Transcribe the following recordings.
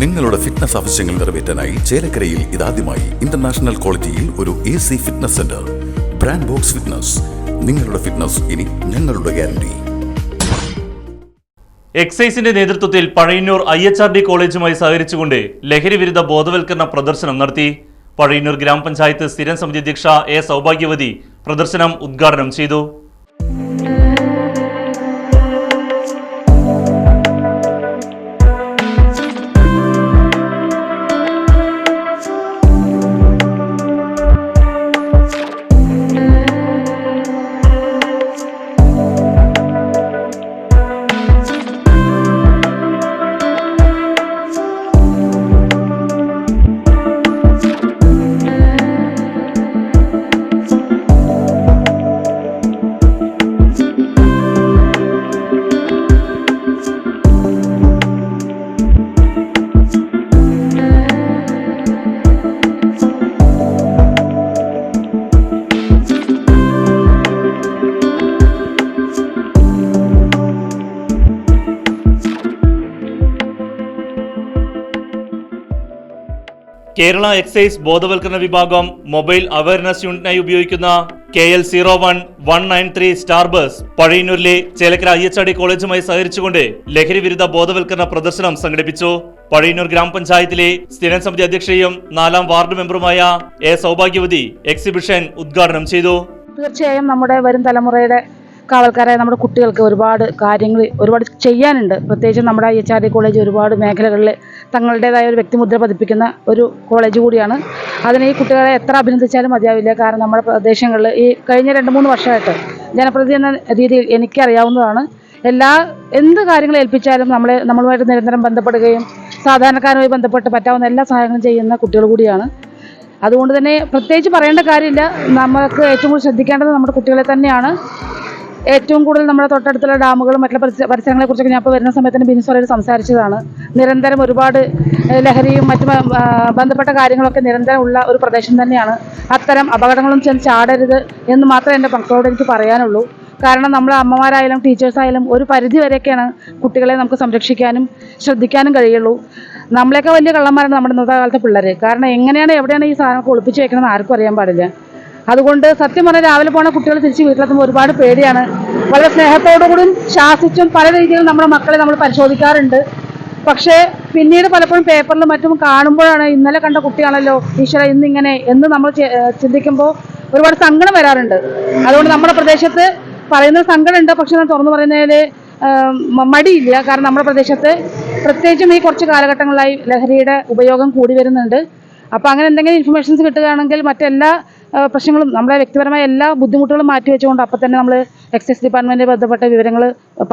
നിങ്ങളുടെ ഫിറ്റ്നസ് ആവശ്യങ്ങൾ നിറവേറ്റാനായി ചേലക്കരയിൽ ഇതാദ്യമായി ഇന്റർനാഷണൽ ക്വാളിറ്റിയിൽ ഒരു A C fitness centre brand box fitness നിങ്ങളുടെ ഫിറ്റ്നസ് ഇനി ഞങ്ങളുടെ ഗ്യാരണ്ടി എക്സൈസിന്റെ നേതൃത്വത്തിൽ Pazhayannur I H R D കോളേജുമായി സഹകരിച്ചുകൊണ്ട് ലഹരി വിരുദ്ധ ബോധവൽക്കരണ പ്രദർശനം നടത്തി. പഴയന്നൂർ ഗ്രാമപഞ്ചായത്ത് സ്ഥിരം സമിതി അധ്യക്ഷ എ സൗഭാഗ്യവതി പ്രദർശനം ഉദ്ഘാടനം ചെയ്തു. കേരള എക്സൈസ് ബോധവൽക്കരണ വിഭാഗം മൊബൈൽ അവയർനെസ് യൂണിറ്റിനായി ഉപയോഗിക്കുന്ന K L zero one one nine three star bus പഴയന്നൂരിലെ Chelakkara I H D കോളേജുമായി സഹകരിച്ചുകൊണ്ട് ലഹരി വിരുദ്ധ ബോധവൽക്കരണ പ്രദർശനം സംഘടിപ്പിച്ചു. പഴയന്നൂർ ഗ്രാമപഞ്ചായത്തിലെ സ്ഥിരം സമിതി അധ്യക്ഷയും നാലാം വാർഡ് മെമ്പറുമായ എ സൗഭാഗ്യവതി എക്സിബിഷൻ ഉദ്ഘാടനം ചെയ്തു. തീർച്ചയായും നമ്മുടെ വരും തലമുറയുടെ കാവൽക്കാരായ നമ്മുടെ കുട്ടികൾക്ക് ഒരുപാട് കാര്യങ്ങൾ ഒരുപാട് ചെയ്യാനുണ്ട്. പ്രത്യേകിച്ച് നമ്മുടെ എച്ച് ആർ ഡി കോളേജ് ഒരുപാട് മേഖലകളിൽ തങ്ങളുടേതായ ഒരു വ്യക്തിമുദ്ര പതിപ്പിക്കുന്ന ഒരു കോളേജ് കൂടിയാണ്. അതിന് ഈ കുട്ടികളെ എത്ര അഭിനന്ദിച്ചാലും മതിയാവില്ല. കാരണം നമ്മുടെ പ്രദേശങ്ങളിൽ ഈ കഴിഞ്ഞ രണ്ട് മൂന്ന് വർഷമായിട്ട് ജനപ്രതി എന്ന രീതിയിൽ എനിക്കറിയാവുന്നതാണ്. എല്ലാ എന്ത് കാര്യങ്ങൾ ഏൽപ്പിച്ചാലും നമ്മളെ നമ്മളുമായിട്ട് നിരന്തരം ബന്ധപ്പെടുകയും സാധാരണക്കാരുമായി ബന്ധപ്പെട്ട് പറ്റാവുന്ന എല്ലാ സഹായങ്ങളും ചെയ്യുന്ന കുട്ടികൾ കൂടിയാണ്. അതുകൊണ്ട് തന്നെ പ്രത്യേകിച്ച് പറയേണ്ട കാര്യമില്ല. നമുക്ക് ഏറ്റവും കൂടുതൽ ശ്രദ്ധിക്കേണ്ടത് നമ്മുടെ കുട്ടികളെ തന്നെയാണ്. ഏറ്റവും കൂടുതൽ നമ്മുടെ തൊട്ടടുത്തുള്ള ഡാമുകളും മറ്റുള്ള പരിസരങ്ങളെ കുറിച്ചൊക്കെ ഞാൻ ഇപ്പോൾ വരുന്ന സമയത്ത് തന്നെ ബിനിസോളയിൽ സംസാരിച്ചതാണ്. നിരന്തരം ഒരുപാട് ലഹരിയും മറ്റു ബന്ധപ്പെട്ട കാര്യങ്ങളൊക്കെ നിരന്തരം ഉള്ള ഒരു പ്രദേശം തന്നെയാണ്. അത്തരം അപകടങ്ങളും ചെന്ന് ചാടരുത് എന്ന് മാത്രമേ എന്റെ മക്കളോട് എനിക്ക് പറയാനുള്ളൂ. കാരണം നമ്മളെ അമ്മമാരായാലും ടീച്ചേഴ്സായാലും ഒരു പരിധി വരെയൊക്കെയാണ് കുട്ടികളെ നമുക്ക് സംരക്ഷിക്കാനും ശ്രദ്ധിക്കാനും കഴിയുള്ളൂ. നമ്മളെയൊക്കെ വലിയ കള്ളന്മാരാണ് നമ്മുടെ ഇന്നത്തെ കാലത്തെ പിള്ളേർ കാരണം എങ്ങനെയാണ് എവിടെയാണ് ഈ സാധനം ഒളിപ്പിച്ച് വെക്കണമെന്ന് ആർക്കും അറിയാൻ പാടില്ല. അതുകൊണ്ട് സത്യം പറഞ്ഞാൽ രാവിലെ പോണ കുട്ടികൾ തിരിച്ച് വീട്ടിലെത്തുമ്പോൾ ഒരുപാട് പേടിയാണ്. വളരെ സ്നേഹത്തോടുകൂടിയും ശാസിച്ചും പല രീതിയിലും നമ്മുടെ മക്കളെ നമ്മൾ പരിശോധിക്കാറുണ്ട്. പക്ഷേ പിന്നീട് പലപ്പോഴും പേപ്പറിലും മറ്റും കാണുമ്പോഴാണ് ഇന്നലെ കണ്ട കുട്ടിയാണല്ലോ ഈശ്വര ഇന്നിങ്ങനെ എന്ന് നമ്മൾ ചിന്തിക്കുമ്പോൾ ഒരുപാട് സങ്കടം വരാറുണ്ട്. അതുകൊണ്ട് നമ്മുടെ പ്രദേശത്ത് പറയുന്ന സങ്കടമുണ്ട് പക്ഷെ ഞാൻ തുറന്നു പറയുന്നതിൽ മടിയില്ല. കാരണം നമ്മുടെ പ്രദേശത്ത് പ്രത്യേകിച്ചും ഈ കുറച്ച് കാലഘട്ടങ്ങളിലായി ലഹരിയുടെ ഉപയോഗം കൂടി വരുന്നുണ്ട്. അപ്പോൾ അങ്ങനെ എന്തെങ്കിലും ഇൻഫർമേഷൻസ് കിട്ടുകയാണെങ്കിൽ മറ്റെല്ലാ പ്രശ്നങ്ങളും നമ്മളെ വ്യക്തിപരമായ എല്ലാ ബുദ്ധിമുട്ടുകളും മാറ്റി വെച്ചുകൊണ്ട് അപ്പോൾ തന്നെ നമ്മൾ എക്സൈസ് ഡിപ്പാർട്ട്മെന്റ് ബന്ധപ്പെട്ട വിവരങ്ങൾ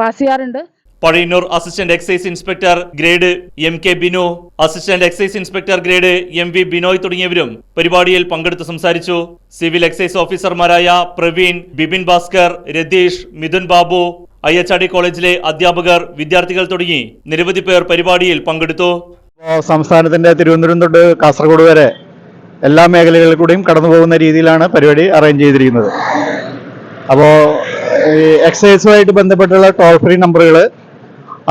പാസ് ചെയ്യാറുണ്ട്. Pazhayannur assistant excise inspector grade M K Binu assistant excise inspector grade M V Binoy തുടങ്ങിയവരും പരിപാടിയിൽ പങ്കെടുത്ത് സംസാരിച്ചു. സിവിൽ എക്സൈസ് ഓഫീസർമാരായ Praveen Bipin Bhaskar Ratheesh Mithun Babu I H R D കോളേജിലെ അധ്യാപകർ വിദ്യാർത്ഥികൾ തുടങ്ങി നിരവധി പേർ പരിപാടിയിൽ പങ്കെടുത്തു. സംസ്ഥാനത്തിന്റെ തിരുവനന്തപുരം തൊട്ട് കാസർഗോഡ് വരെ എല്ലാ മേഖലകളിൽ കൂടിയും കടന്നു പോകുന്ന രീതിയിലാണ് പരിപാടി അറേഞ്ച് ചെയ്തിരിക്കുന്നത്. അപ്പോൾ എക്സൈസുമായിട്ട് ബന്ധപ്പെട്ടുള്ള ടോൾ ഫ്രീ നമ്പറുകൾ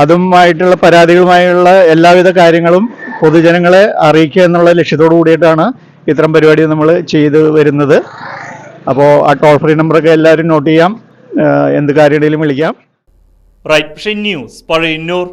അതുമായിട്ടുള്ള പരാതികളുമായുള്ള എല്ലാവിധ കാര്യങ്ങളും പൊതുജനങ്ങളെ അറിയിക്കുക എന്നുള്ള ലക്ഷ്യത്തോടു കൂടിയിട്ടാണ് ഇത്തരം പരിപാടി നമ്മൾ ചെയ്തു വരുന്നത്. അപ്പോൾ ആ ടോൾ ഫ്രീ നമ്പറൊക്കെ എല്ലാവരും നോട്ട് ചെയ്യാം. എന്ത് കാര്യങ്ങളിലും വിളിക്കാം. Right news Pazhayannur